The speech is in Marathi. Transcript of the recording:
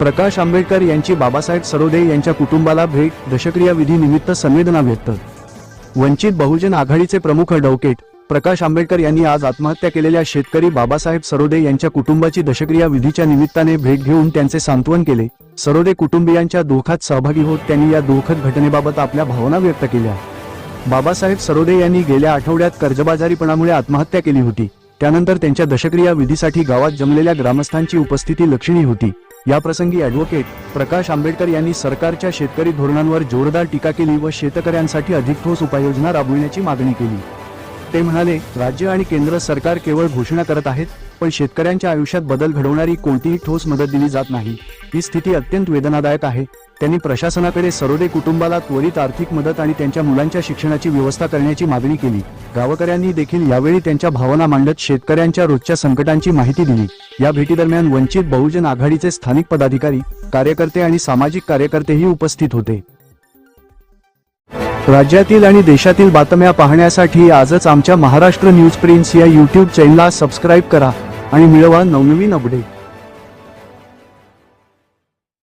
प्रकाश आंबेडकर यांची बाबासाहेब सरोदे यांच्या कुटुंबाला भेट दशक्रिया विधी निमित्त संवेदना व्यक्त. वंचित बहुजन आघाडीचे प्रमुख डवकेट प्रकाश आंबेडकर यांनी आज आत्महत्या केलेल्या शेतकरी बाबासाहेब सरोदे यांच्या कुटुंबाची दशक्रिया विधीच्या निमित्ताने भेट घेऊन त्यांचे सांत्वन केले. सरोदे कुटुंबियांच्या दुःखात सहभागी होत त्यांनी या दुःखद घटनेबाबत आपल्या भावना व्यक्त केल्या. बाबासाहेब सरोदे यांनी गेल्या आठवड्यात कर्जबाजारीपणामुळे आत्महत्या केली होती. त्यानंतर त्यांच्या दशक्रिया विधीसाठी गावात जमलेल्या ग्रामस्थांची उपस्थिती लक्षणीय होती. याप्रसंगी ॲडव्होकेट प्रकाश आंबेडकर यांनी सरकारच्या शेतकरी धोरणांवर जोरदार टीका केली व शेतकऱ्यांसाठी अधिक ठोस उपाययोजना राबविण्याची मागणी केली. ते म्हणाले राज्य आणि केंद्र सरकार केवळ घोषणा करत आहेत पण शेतकऱ्यांच्या आयुष्यात बदल घडवणारी कोणतीही ठोस मदत दिली जात नाही. ही स्थिती अत्यंत वेदनादायक आहे. त्यांनी प्रशासनाकडे सरोदे कुटुंबाला त्वरित आर्थिक मदत आणि त्यांच्या मुलांच्या शिक्षणाची व्यवस्था करण्याची मागणी केली. गावकऱ्यांनी देखील यावेळी त्यांच्या भावना मांडत शेतकऱ्यांच्या रोजच्या संकटांची माहिती दिली. या भेटीदरम्यान वंचित बहुजन आघाडीचे स्थानिक पदाधिकारी कार्यकर्ते आणि सामाजिक कार्यकर्तेही उपस्थित होते. राज्यातील आणि देशातील बातम्या पाहण्यासाठी आजच आमच्या महाराष्ट्र न्यूज प्रिन्स या यूट्यूब चॅनलला सबस्क्राईब करा आणि मिळवा नवनवीन अपडेट.